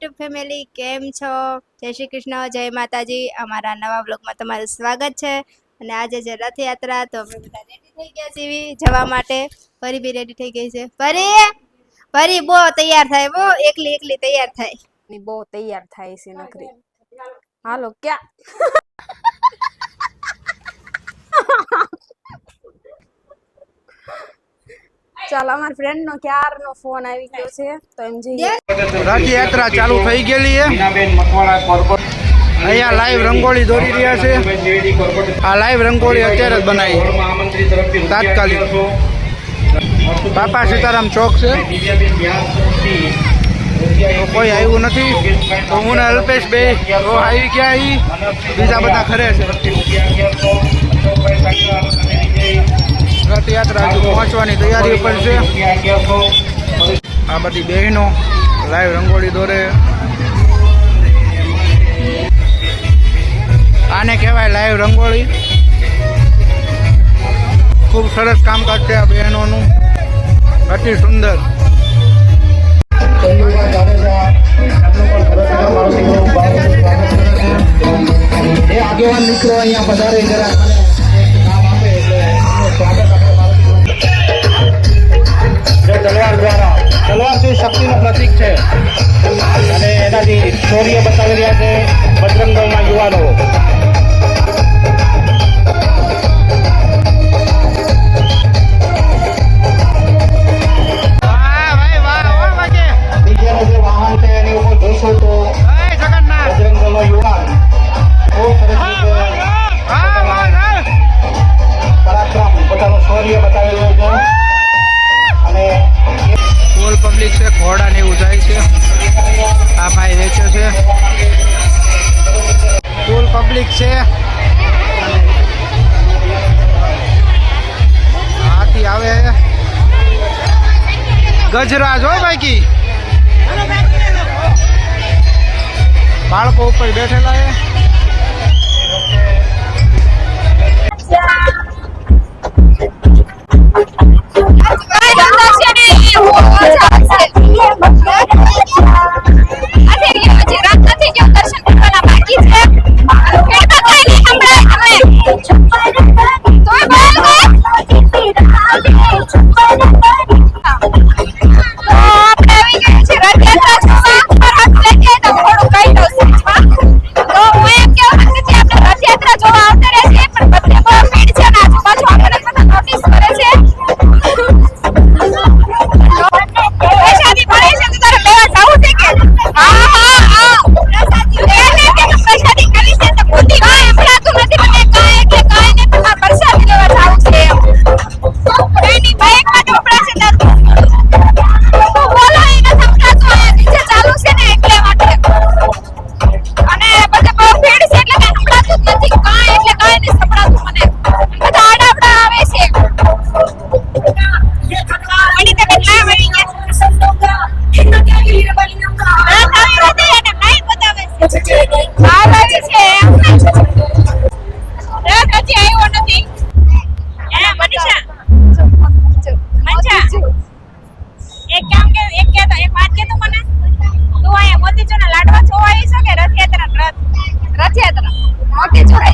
YouTube family કેમ છો? જય શ્રી કૃષ્ણ, જય માતાજી. અમારા નવા બ્લોગમાં તમારું સ્વાગત છે. અને આજે જે રથયાત્રા, તો અમે બધા રેડી થઈ ગયા છીએ જવા માટે. ફરી બી રેડી થઈ ગઈ છે. ફરી? ફરી બહુ તૈયાર થાય, બહુ એકલી એકલી તૈયાર થાય. બહુ તૈયાર થાય છે નોકરી હાલો, ક્યાં? ચાલો અમાર ફ્રેન્ડ નો ક્યાર નો ફોન આવી ગયો છે તો એમ જઈએ. રાજી યાત્રા ચાલુ થઈ ગયેલી છે અહીંયા લાઈવ રંગોળી દોરી રહ્યા છે. આ લાઈવ રંગોળી અત્યારે જ બનાવી. તાત્કાલિક. બાપા સીતારામ ચોક છે. કોઈ આવ્યું નથી. તો હું ને અલ્પેશ બે તો આવી ગયા બીજા બધા ખરે છે. રથયાત્રા હજુ પહોંચવાની તૈયારી પણ છે. આ બધી બહેનો લાઈવ રંગોળી દોરે. આને કહેવાય લાઈવ રંગોળી. ખૂબ સરસ કામકાજ છે આ બહેનોનું. અતિ સુંદર. આગેવાન મિત્રો અહીંયા પધારે જરા પબ્લિક છે. હાથી આવે ગજરાજ હોય બાકી બાળકો ઉપર બેઠેલા હે. mortgage or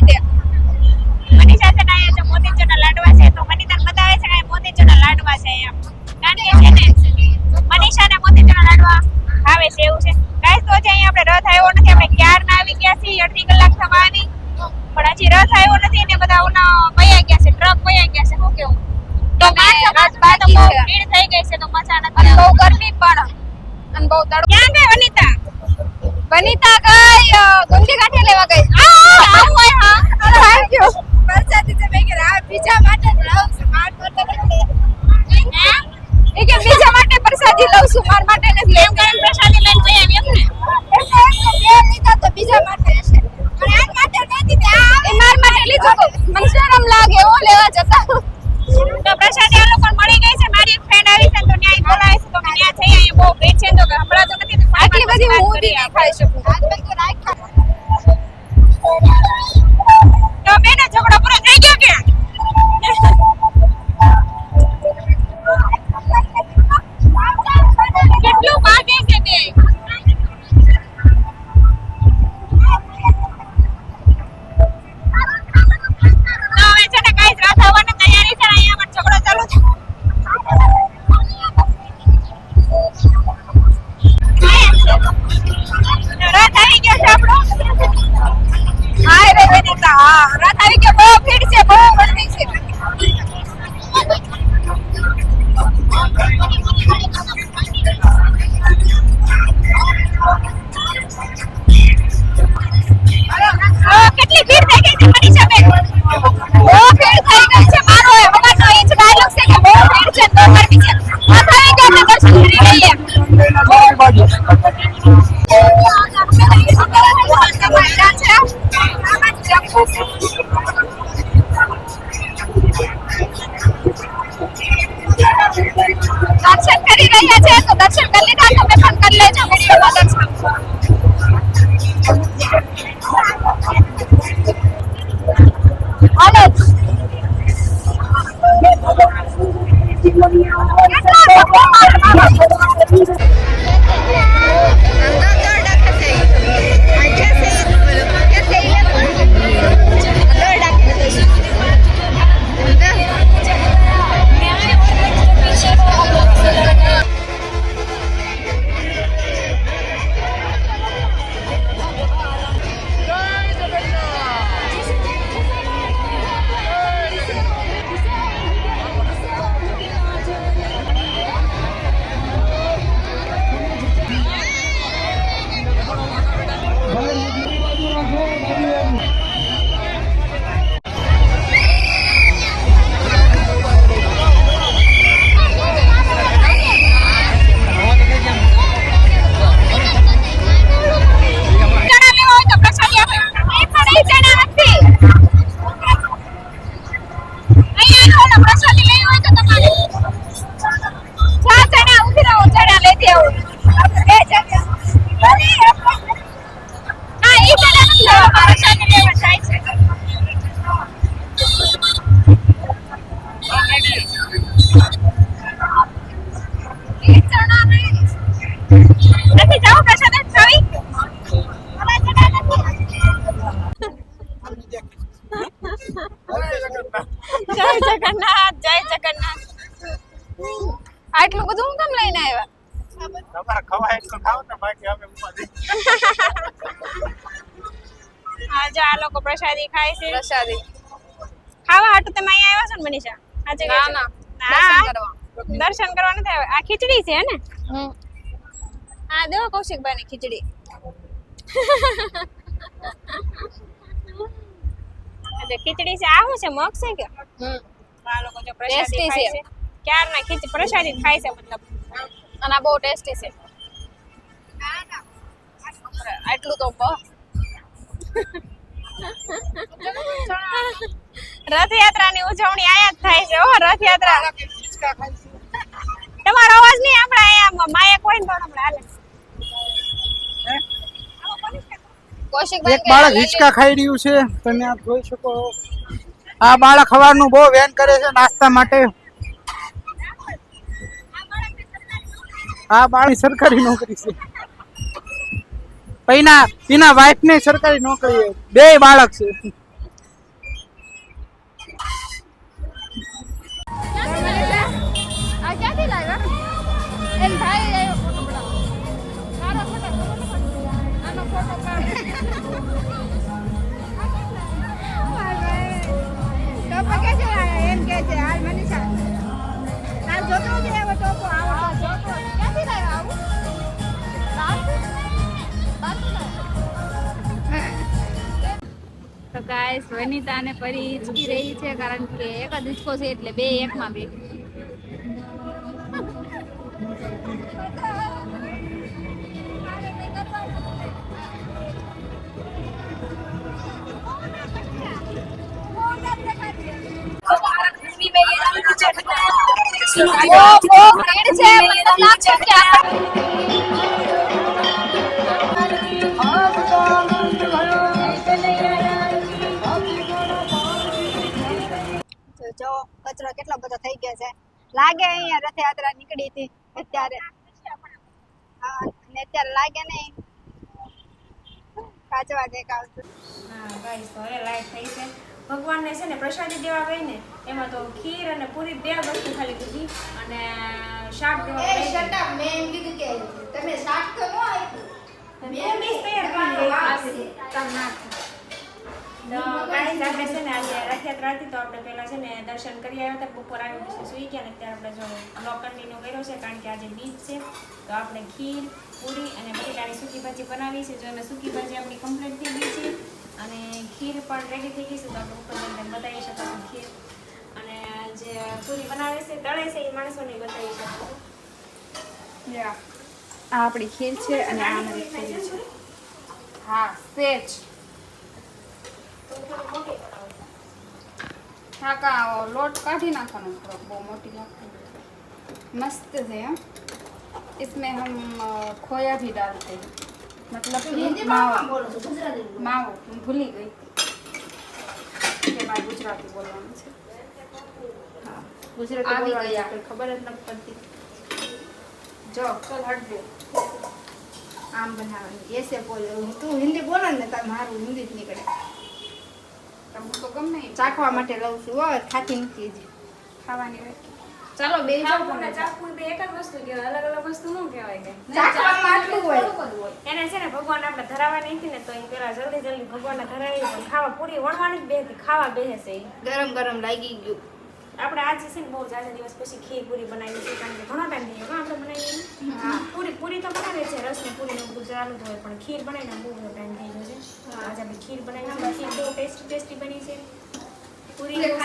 Gracias. બધું હું કેમ લઈને આવ્યા? તમારે ખવાય તો ખાવ ને બાકી અમે ઉપાધિ. આ લોકો પ્રસાદી ખાય છે. પ્રસાદી. ખાવા હાટુ તમે અહીંયા આવ્યા છો ને મનીષા? આજે ના ના. દર્શન કરવા. દર્શન કરવા નથી આવ્યા આ ખીચડી છે ને? હા દેવો કૌશિકભાઈ ની ખીચડી. એટલે ખીચડી છે. આવું છે મગ છે કે? હમ. આ લોકો જો પ્રસાદી ખાય છે. ક્યારના ખીચડી પ્રસાદી ખાય છે મતલબ? અને આ બહુ ટેસ્ટી છે. આટલું તો બસ રથયાત્રાની ઉજવણી આયા જ થાય છે હો રથયાત્રા. તમારો અવાજ નહીં આપણે અહીંયા માયક કોઈ ને તો આપણે હાલે એક બાળક હિંચકા ખાઈ રહ્યું છે તમે આપ જોઈ શકો. આ બાળક સવારનું બહુ વેન કરે છે નાસ્તા માટે. આ બાળક સરકારી નોકરી છે પૈના એના વાઈફ ને સરકારી નોકરી. બે બાળક છે ગાઈસ વનિતા અને પરી હિચકી રહી છે કારણ કે એક જ હિચકો છે એટલે બે એકમાં બે છે લાગે છે કચરો કેટલો બધો થઈ ગયો છે. લાગે અહીંયા રથયાત્રા નીકળી હતી અત્યારે. હા અત્યારે લાગે નહીં. કાચવા દેખાવતું હા ગાઈસ તો હવે લાઈટ થઈ છે. ભગવાનને છે ને પ્રસાદી દેવા ગઈ ને એમાં તો ખીર અને પૂરી બે વસ્તુ ખાલી દીધી અને શાક દેવા ગઈ. અપ મેં એમ કીધું કે તમે શાક તો ન આપ્યું. બે ડીશ તૈયાર કરી કામ ના થાય. તો ગાઈસ, આપણે છે ને આજે રથયાત્રા હતી તો આપણે પહેલાં છે ને દર્શન કરી આવ્યા હતા બપોર આવી પછી સુઈ ગયા ને ત્યારે આપણે જો બ્લોગ કન્ટિન્યુ કર્યો છે કારણ કે આજે બીજ છે. તો આપણે ખીર, પૂરી અને બટેટાની સૂકી ભાજી બનાવી છે. જો અમે સૂકી ભાજી આપણી કમ્પ્લીટ થઈ ગઈ છે અને ખીર પણ રેડી થઈ ગઈ છે. તો આપણે ઉપર તમને બતાવી શકાશું ખીર. અને જે પૂરી બનાવે છે, તળે છે, એ માણસોને બતાવી શકાશું. આ આપણી ખીર છે અને આ મારી ખીર છે. હા, સેજ. થાકા લોટ કાઢી નાખવાનો થોડોક બહુ મોટી નાખવાની મસ્ત છે એમ इसमें हम खोया भी डालते हैं। मतलब तो मावा। मावो ભૂલી ગઈ મારે ગુજરાતી બોલવાનું છે ગુજરાતી આવી ખબર જ ન પડતી જો ચલ હટજો આમ બનાવવાની એસે બોલ તું હિન્દી બોલો ને તાર મારું હિન્દી જ નીકળે ચાખવા માટે લઉં છું. હો ખાતી નથી હજી ખાવાની ચાલો બે ને. ચાકુ બે એક જ વસ્તુ કહેવાય. અલગ અલગ વસ્તુ ન કહેવાય કે. ચાખવામાં આટલું હોય. એને છે ને ભગવાન આપણે ધરાવવાની હતી ને તો એ પેલા જલ્દી જલ્દી ભગવાનને ધરાવી ખાવા પૂરી વણવાની જ બેહતી ખાવા બેસે ગરમ ગરમ લાગી ગયું. આપણે આજે છે ને બહુ જાજા દિવસ પછી ખીર પૂરી બનાવી છે કારણ કે ઘણો ટાઈમ થઈ ગયો આપણે બનાવીએ પૂરી પૂરી તો બનાવે છે રસની પૂરી બધું ચાલુ હોય પણ ખીર બનાવીને બહુ ટાઈમ થઈ ગયો છે. આજે આપણે ખીર બનાવી ખીર બહુ ટેસ્ટી ટેસ્ટી બની છે. પૂરી રસ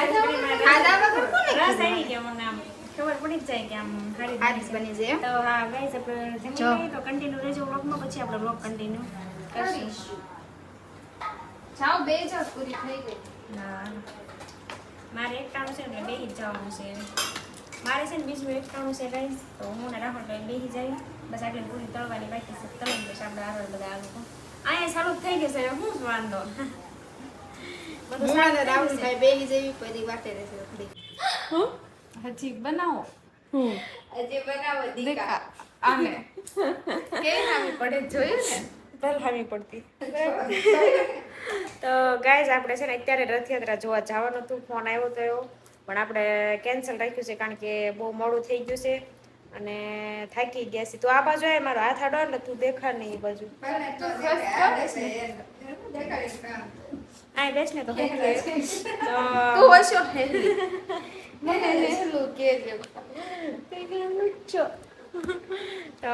આવી ગયો મને આમ ખબર પડી જ જાય કે આમ હારી બની છે? તો હા ગાઈસ આપણે જમી તો કન્ટિન્યુ રહેજો વ્લોગમાં પછી આપણે વ્લોગ કન્ટિન્યુ કરશું. જાઓ બે જ પૂરી થઈ ગઈ. ના. મારે એકટાણું છે ને એટલે બેહી જ જવાનું છે. મારે છે ને બીજું એકટાણું છે ગાઈસ તો હું ને રાખો ભાઈ બેહી જાય. બસ આટલી પૂરી તળવાની બાકી છે. તળી દઈશ આપણે આગળ બધા આ લોકો. અહીંયા સારું જ થઈ ગયું છે હું જ વાંધો? બધું હું સારું. રાહુલભાઈ બેહી જેવી પછી વાટે રહેશે હજી બનાવો. હજી બનાવો આને. કેવી નામી પડે જોયું ને? પડતી. તો ગાઈઝ આપણે છે ને અત્યારે રથયાત્રા જોવા જવાનું હતું. ફોન આવ્યો તો એવો. પણ આપણે કેન્સલ રાખ્યું છે કારણ કે બહુ મોડું થઈ ગયું છે. અને થાકી ગયા છે. તો આ બાજુ આવે મારો હાથ આડો એટલે તું દેખાડ નહીં એ બાજુ. આ બેસ ને તો તું હશો તો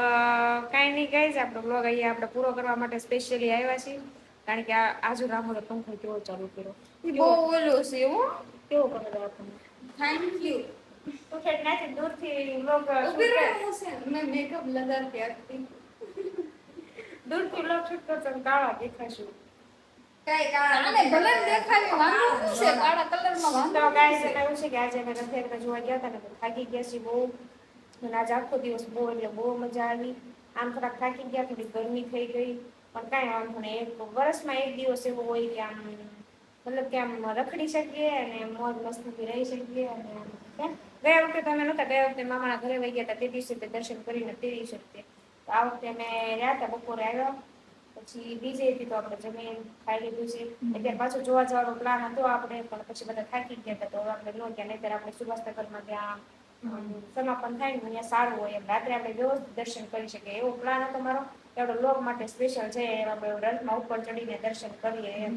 કાંઈ નહીં ગાઈઝ આપણો બ્લોગ અહીંયા આપણે પૂરો કરવા માટે સ્પેશિયલી આવ્યા છીએ. કારણ કે આ આજુ રામોનો પંખો કેવો ચાલુ કર્યો. બહુ ઓલો છે એવો. કેવો કરે છે આપણને થેન્ક યુ તું ઠેઠ દૂરથી બ્લોગ ઊભી રહો છે મેં મેકઅપ લગાડતી હતી દૂરથી બ્લોગ શૂટ કરતો કાળા દેખાશું. આને ભલે ને દેખાય વાંધો શું છે? કાળા કલરમાં વાંધો તો ગાઈસ એવું છે? કે આજે અમે રથયાત્રા જોવા ગયા હતા ને તો થાકી ગયા છીએ બહુ. અને આજે આખો દિવસ બહુ એટલે બહુ મજા આવી. આમ થોડાક થાકી ગયા થોડી ગરમી થઈ ગઈ. પણ કાંઈ વાંધો નહીં. એક વર્ષમાં એક દિવસ એવો હોય કે આમ મતલબ કે આમ રખડી શકીએ અને મોજ મસ્તી રહી શકીએ અને ગયા વખતે તમે નહોતા ગયા વખતે મામાના ઘરે વહી ગયા હતા તે દિવસે તે દર્શન કરીને તે દિવસે તે આ વખતે અમે રહ્યા હતા બપોરે આવ્યા. પછી બીજે હતી તો આપણે જમીન ખાઈ લીધું છે. અત્યારે પાછું જોવા જવાનો પ્લાન હતો આપણે પણ પછી બધા થાકી ગયા હતા તો આપણે ન ગયા. નહીતર આપણે સુભાષનગરમાં ત્યાં સમાપન થાય ને અહીંયા સારું હોય એમ. રાત્રે આપણે વ્યવસ્થિત દર્શન કરી શકીએ. એવો પ્લાન હતો મારો. આપણે લોક માટે સ્પેશિયલ છે એવા આપણે રથમાં ઉપર ચડીને દર્શન કરીએ એમ.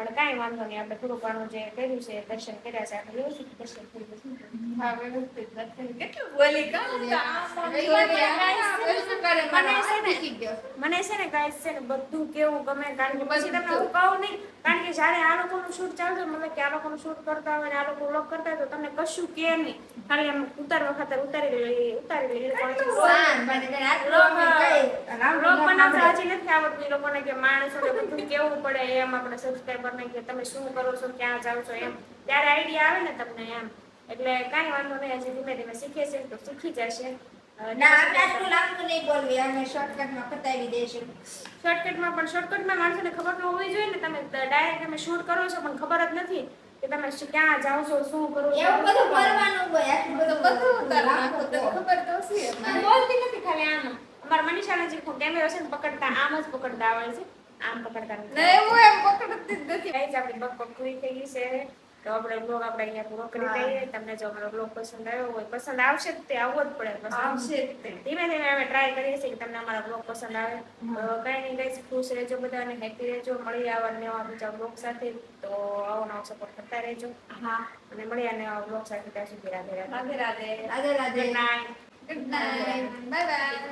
પણ કાંઈ વાંધો નહીં આપણે થોડું ઘણું જે કર્યું છે દર્શન કર્યા છે આપણે વ્યવસ્થિત દર્શન થઈ જશે હા વ્યવસ્થિત દર્શન કેટલું બોલી મને છે ને ને ગાઈસ છે ને બધું કેવું ગમે કારણ કે પછી તમને હું કહું નહીં કારણ કે જ્યારે આ લોકોનું શૂટ ચાલતું મતલબ કે આ લોકોનું શૂટ કરતા હોય ને આ લોકો વ્લોગ કરતા હોય તો તમને કશું કે નહીં. ખાલી આમ ઉતારવા ખાતર ઉતારી લઈએ ઉતારી લઈએ એ વ્લોગ બનાવતા એ લોકોને કે માણસોને બધું કેવું પડે એમ આપણે સબસ્ક્રાઈબરને કે તમે શું કરો છો ક્યાં જાઓ છો એમ. ત્યારે આઈડિયા આવે ને તમને એમ. એટલે કાંઈ વાંધો નહીં હજી ધીમે ધીમે શીખે છે તો શીખી જશે. શોર્ટકટમાં પણ શોર્ટકટમાં માણસોને ખબર ન હોવી જોઈએ ને તમે ડાયરેક્ટ તમે શૂટ કરો છો પણ ખબર જ નથી કે તમે ક્યાં જાઓ છો શું કરો છો બધું ખબર તો બોલતી નથી ખાલી આમ. અમારા મનીષાને જે કેમેરો છે ને પકડતા આમ જ પકડતા આવડે છે. આમ પકડતા નથી. ને એવું એમ પકડતી જ નથી. ગાઈઝ આપણી બક બક પૂરી થઈ ગઈ છે. તો આપણે બ્લોગ આપણે અહીંયા પૂરો કરી દઈએ. તમને જો અમારો બ્લોગ પસંદ આવ્યો હોય પસંદ આવશે તે આવવો જ પડે પસંદ. આવશે ધીમે ધીમે અમે ટ્રાય કરીએ છીએ કે તમને અમારો બ્લોગ પસંદ આવે. કઈ નહીં ગાઈઝ ખુશ રહેજો બધા અને હેપી રહેજો મળી આવા નવા બીજા બ્લોગ સાથે. તો આવો નવો સપોર્ટ કરતા રહેજો. હા. અને મળ્યા નવા બ્લોગ સાથે ત્યાં સુધી Radhe Radhe. Radhe Radhe. Good night good night bye bye